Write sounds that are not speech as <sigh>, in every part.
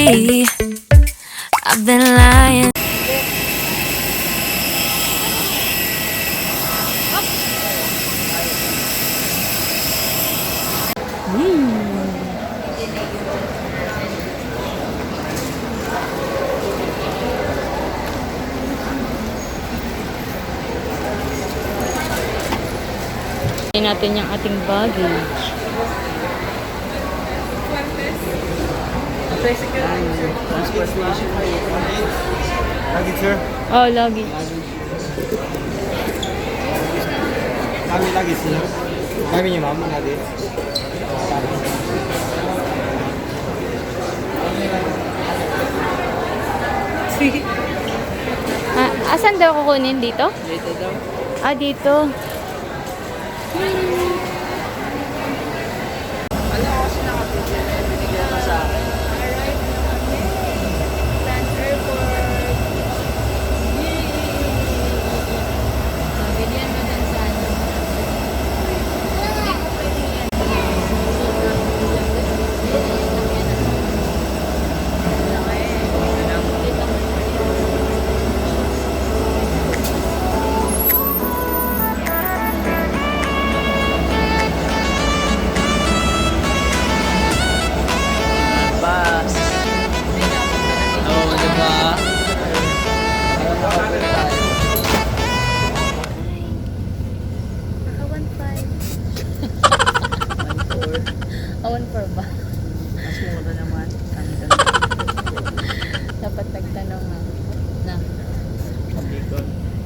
I've been lying. Natin yung ating baggage. Lagi, sir. Oh, luggage. Kami lagi, sir. Kami niya, mama, lagi. Ah, asan daw kukunin? Dito? Dito daw. Ah, dito. Bus.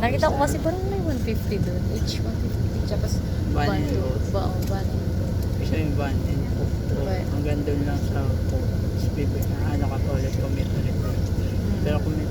Nakita ko kasi parang may 150 doon. Each 150. Tapos Van one, and two, road. ba, oh, van and. Siya yung van and. Right. Hanggang doon lang sa. Tapos bibig na ano ka ulit commit ulit. Pero commit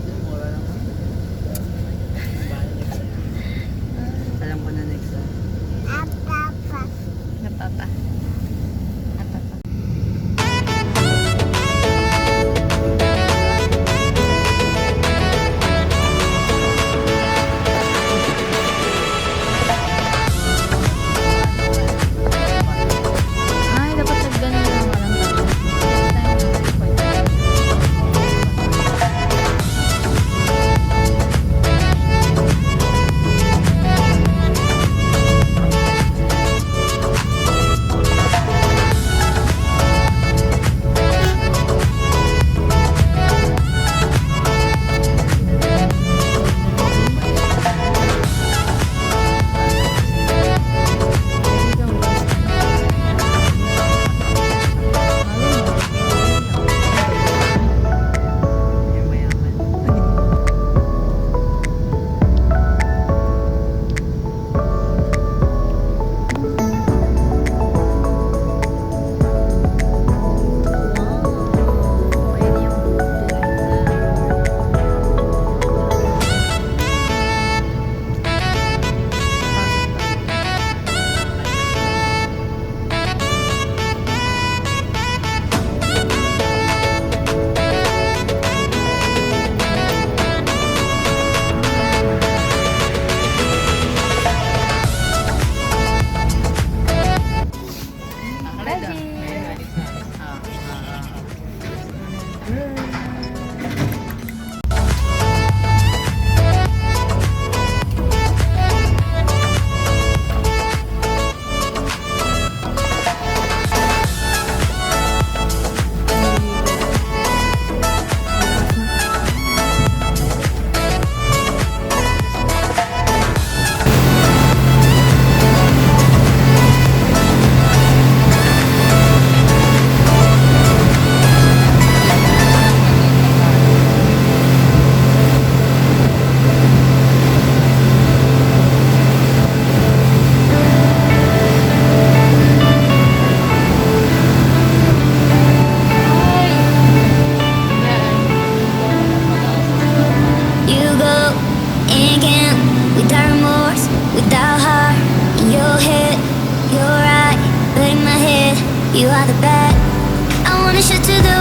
to the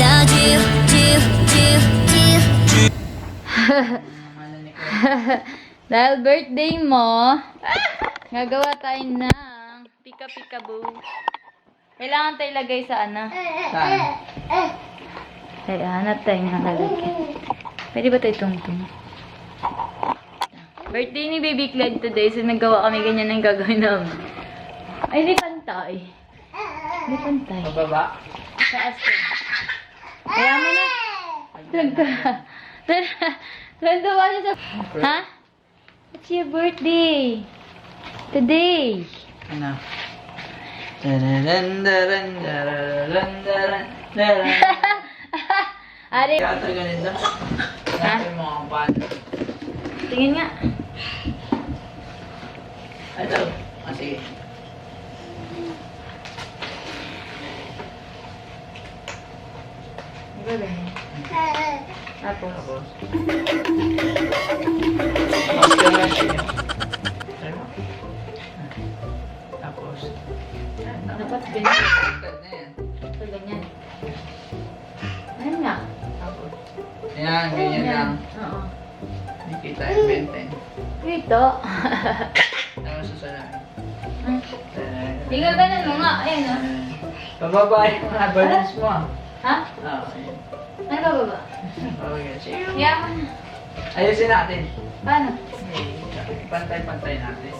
Kuya? <laughs> Dahil birthday mo, gagawa tayo ng pika-pika-boo. Kailangan tayo ilagay sa ano? Saan? Kaya hanap tayo ng lalagyan. Pwede ba tayo tungtong? Birthday ni Baby Clyde today, so nagawa kami ganyan ang gagawin namin. Ay, hindi pantay. Hindi pantay. Pababa? Taas ko. Nagka. <laughs> Nagdawa siya sa... Ha? It's your birthday. Today. Ano? Ari, ito ganito. Ang pan. tingin nga. Ito. Ah, sige. Diba ganyan? Tapos. Tapos. Tapos ka Dapat ganyan. Na. Ito ganyan. Ayun nga. Tapos. Yan, ganyan lang. Oo. Hindi kita yung benten. Ito. Ano susunod? Nga ganun mo nga. Ayun o. Pababa yung mga balance mo. ah. Ha? Ah, ayun. Ano ba baba? Pababa Sige. Na. Ayusin natin. Paano? Pantay-pantay natin.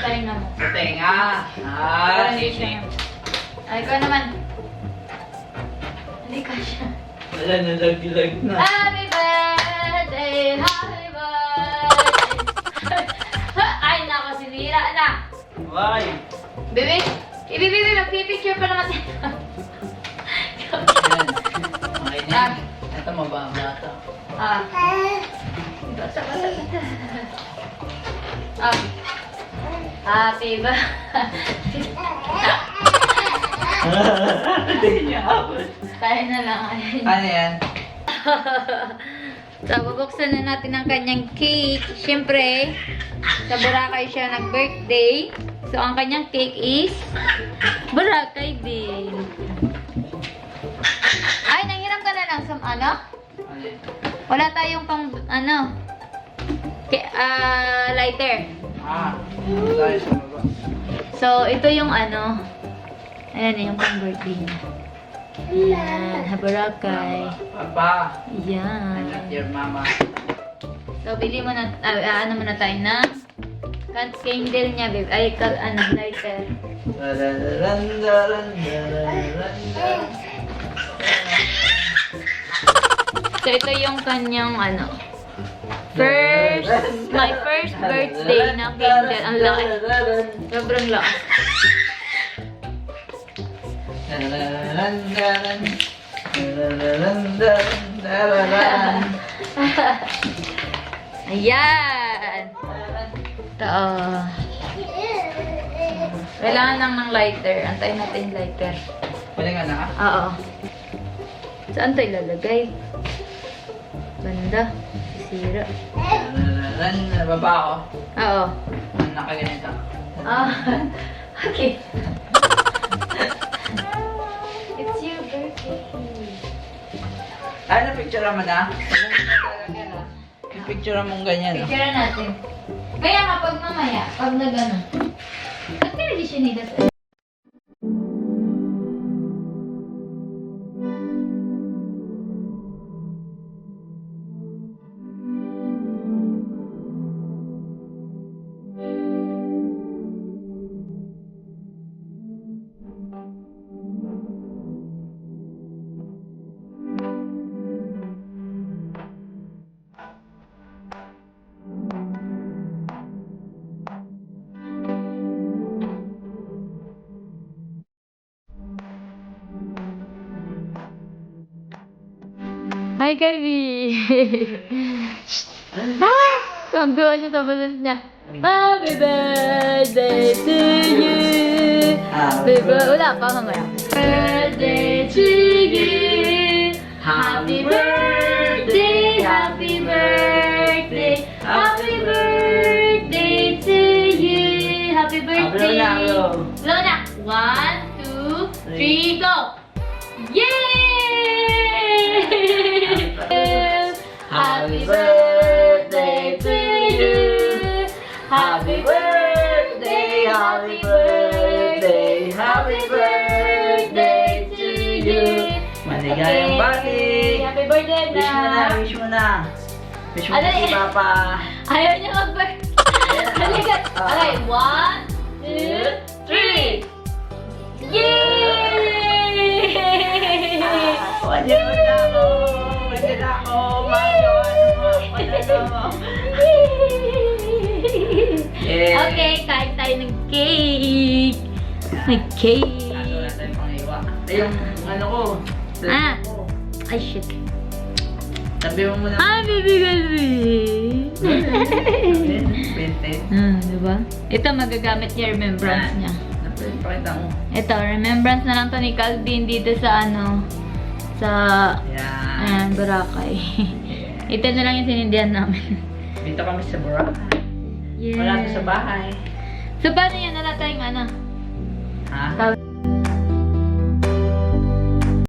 Tayo na mo. Tenga! Ah, sige. Ay, ikaw naman. Hindi ka siya. Wala na lag-lag na. Happy birthday! Happy birthday! <laughs> Ay, nako, sinira na. Why? Bebe, ibibibig, magpipicture pa naman tayo. Yan. Ito mababa ito. ah. Basta, basta, basta. Ah. Happy birthday. Hindi niya abot. Tayo na lang. Ayun. Ano yan? So, bubuksan na natin ang kanyang cake. Siyempre, sa Boracay siya nag-birthday. So, ang kanyang cake is Boracay din. Ay, nanghiram ka na lang sa ano? Wala tayong pang, ano, ah, lighter. Ah? So, ito yung ano, ayan yung pang birthday niya. Ayan, ha, Boracay. Papa, Ayan. your mama. So, bili mo na, ah, ano muna tayo na can- candle niya, babe. Ay, ka, ano, lighter. So, ito yung kanyang, ano, first, my first birthday na candle. Ang laki. Sobrang laki. <laughs> Ayan. Ito, oh. Kailangan lang ng lighter. Antayin natin yung lighter. Pwede nga na? Oo. Saan tayo ilalagay? Banda. Sira. Dararan, nababa ako. Oo. Nakaganito. Ah, <laughs> okay. It's your birthday. Ay, na-picture mo na? I-picture mo ganyan. Picture natin. Kaya nga pag mamaya, pag na gano'n. Ba't ka hindi siya nila sa... Hi, Kabi! ah! Tuwang-tuwa siya sa bulas niya. Happy birthday to you! Happy birthday! Wala pa mamaya. Birthday to you! Happy birthday! Happy birthday! Happy birthday to you! Happy birthday! Happy Lona! One, two, three, go! Happy birthday! Happy birthday! Happy birthday to you! Maligayang bati! Happy birthday Wish mo na, na! wish mo na. Wish mo na si eh? Papa. Ayaw niya mag-birthday. Halika. Okay, one, two, three. Yay! Pwede mo na ako. Pwede na ako. Mayo, ano mo. Pwede na ako. <laughs> Yay. Okay, kain tayo ng cake. May cake. Kaso wala tayong pangiwa. Ay, yung ano ko. Ah. ko. Ay, shit. Sabi mo muna. Ah, bibigyan mo Bente. Hmm, diba? Ito magagamit niya remembrance niya. Pakita mo. Ito, remembrance na lang to ni Calvin dito sa ano, sa, Yan. ayan, Boracay. Ito na lang yung sinindihan namin. Dito kami sa Boracay. Yeah. Wala to sa bahay. So, paano yan? Wala tayong ano? Ha?